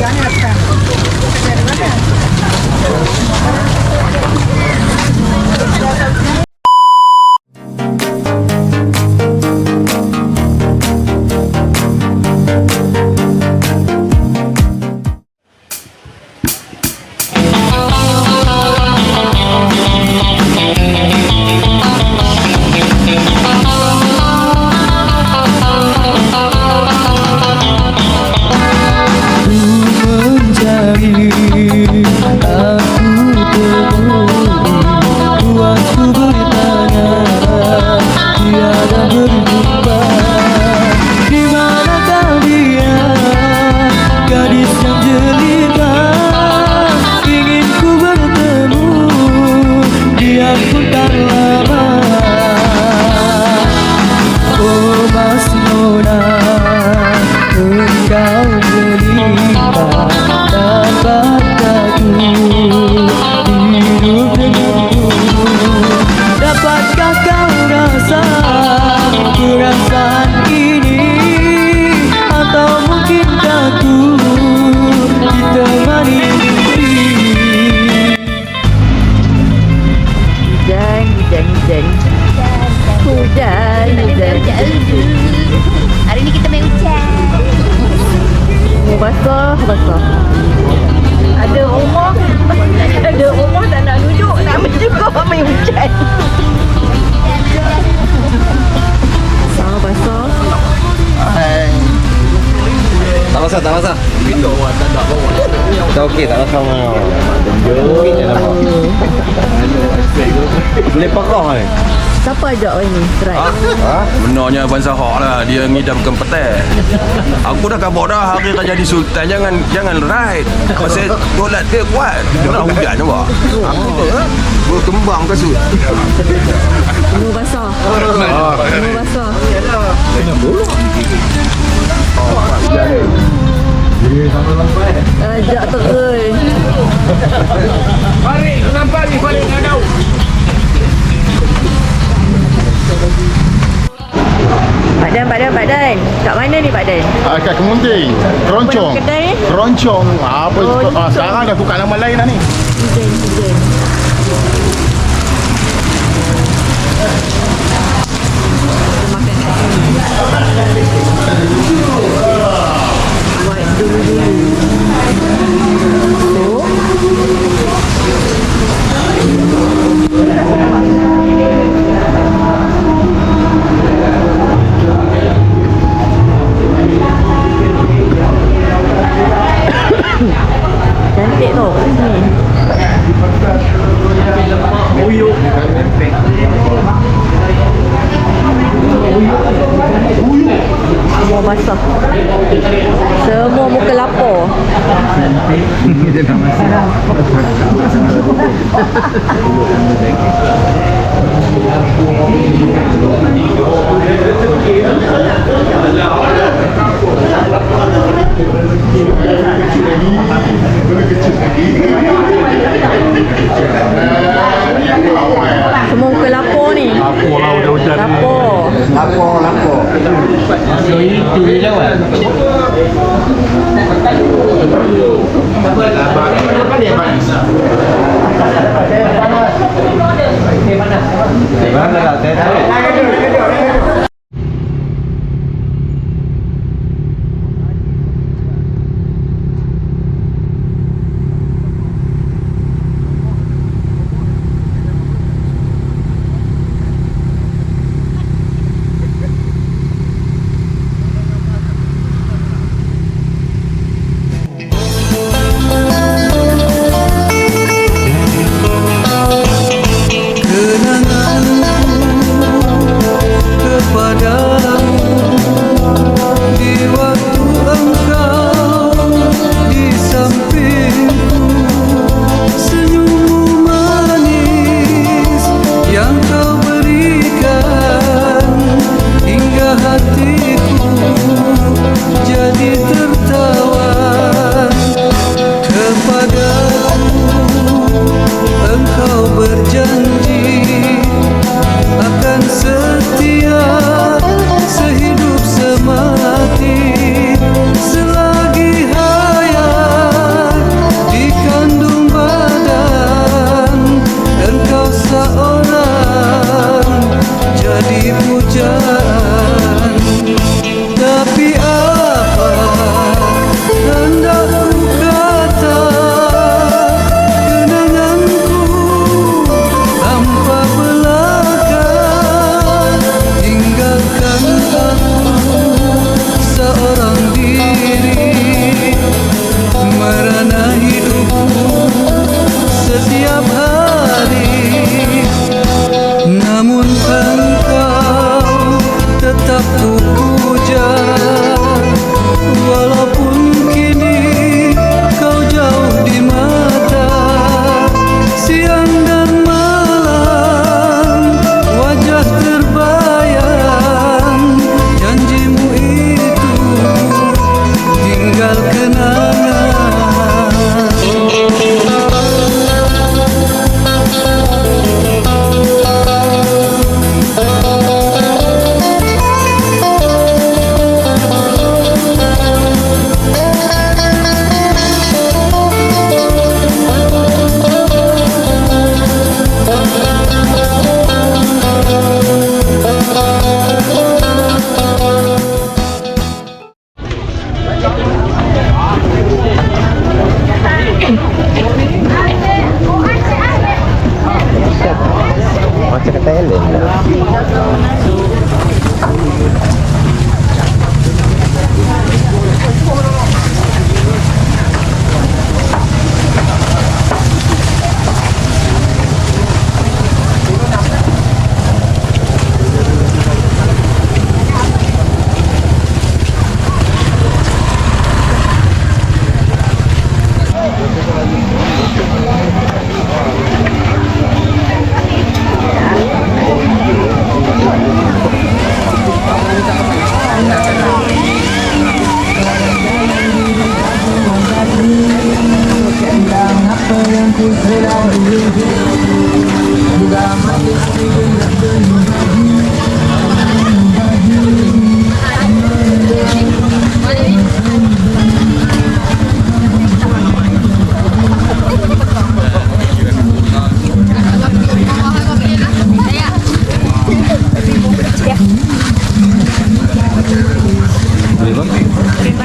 కానీ వస్తాను Tak okey, tak? Masak. Boleh pakai ni. Siapa ajak orang ni? Try. Ha? Benarnya Abang Zahak lah. Dia ngidamkan petai Aku dah kabur dah. Hari tak jadi sultan. Jangan jangan ride. Pasal dolat dia kuat? Nak hujan nampak? Apa Berkembang ke sud? Mau basah. Mau basah. Ajak terus. Pak Dan, Pak Dan, Pak Dan. Kat mana ni Pak Dan? Ah, kat Kemunting. Keroncong. Apa kedai ni? Keroncong. Ah, apa Keroncong. ah, sekarang dah tukar nama lain dah ni. Makan kat sini. Semua basah Semua muka lapar. Semua muka lapar ni Apa lah udah hujan ni. Lapar Kenanganku Diba? Diba?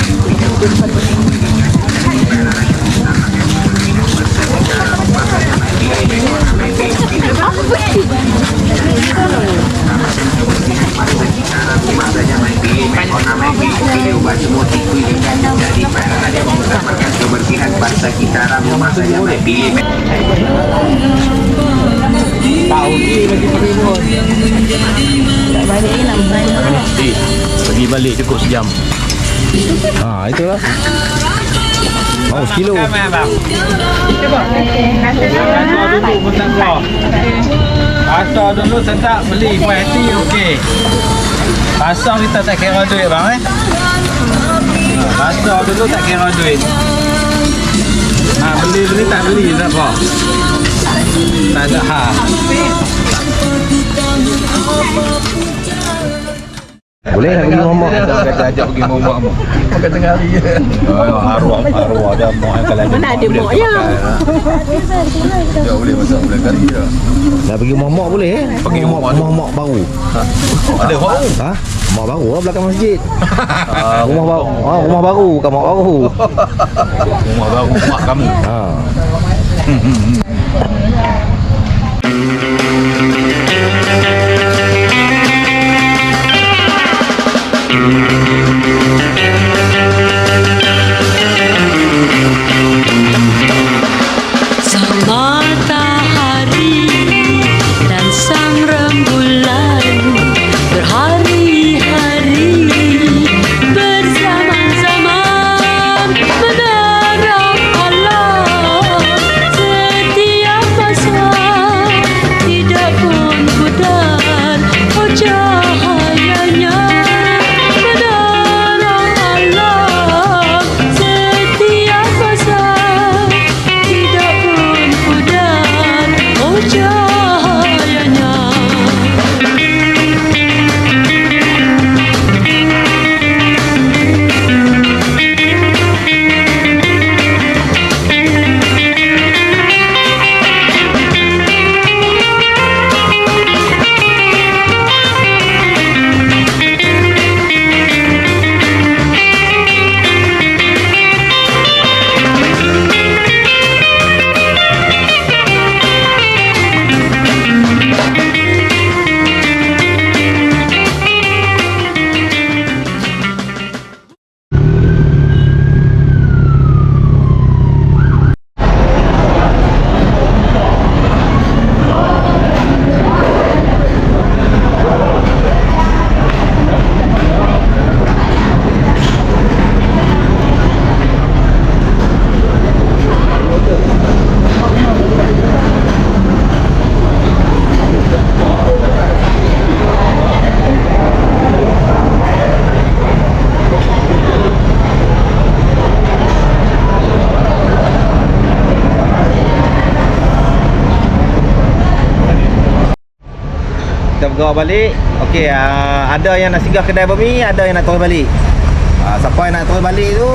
Pergi balik cukup sejam. Ha, itulah. Mau sekilo. dulu pun tak keluar Pasar dulu tetap beli kuih hati okey. Pasar kita tak kira duit bang eh? Pasar dulu tak kira duit. Ha, Beli-beli tak beli tak apa. Tak ada ha Boleh nak pergi rumah mak. Kata ajak pergi rumah mak. Makan tengah hari. Arwah, arwah ada mak yang kalau Mana ada mak ya? Ya boleh masak bulan kali dah. Nak pergi rumah mak boleh eh? Pergi rumah mak. rumah mak baru. Ada mak. Ha? Mak baru lah belakang masjid. Ah, rumah baru. Ah, rumah baru, bukan mak baru. Rumah baru mak kamu. Ha. Bergerak balik. Okey, uh, ada yang nak singgah kedai bami, ada yang nak turun balik. Uh, siapa yang nak turun balik tu?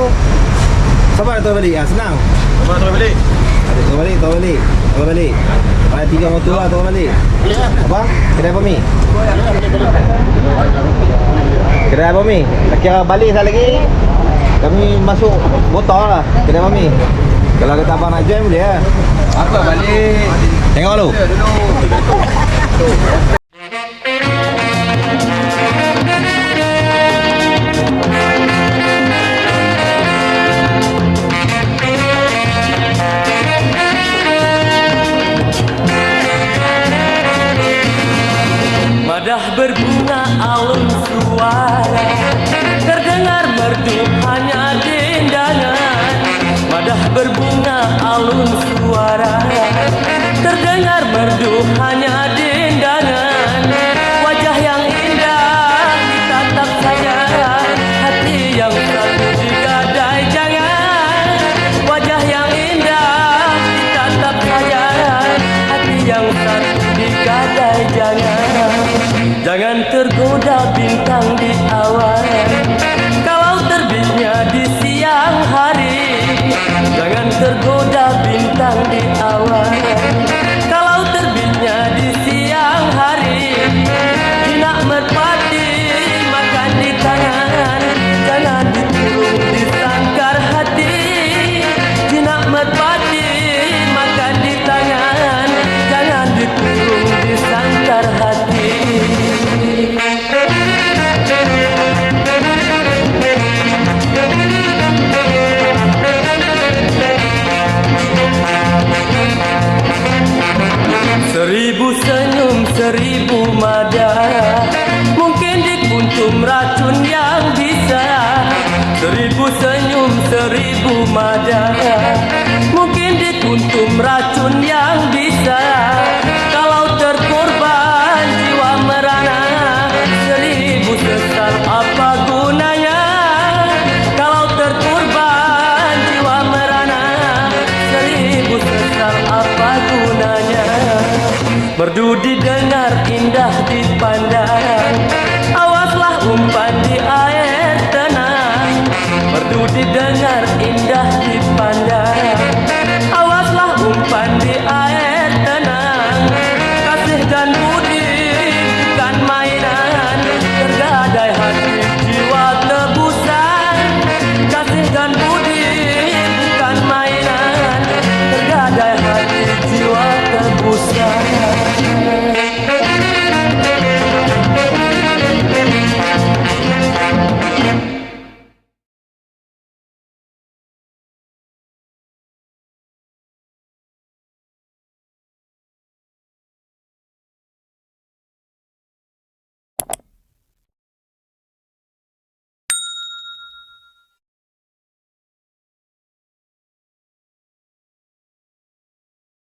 Siapa nak turun balik? Ah senang. Rumah tu balik. Ada turun balik, turun balik. Turun balik. Ada tiga motor lah turun balik. Apa? Kedai bami. Kedai bami. Tak kira balik sekali lagi. Kami masuk botol lah kedai bami. Kalau kata abang nak join boleh lah. Apa balik? Tengok dulu. My majalah didengar indah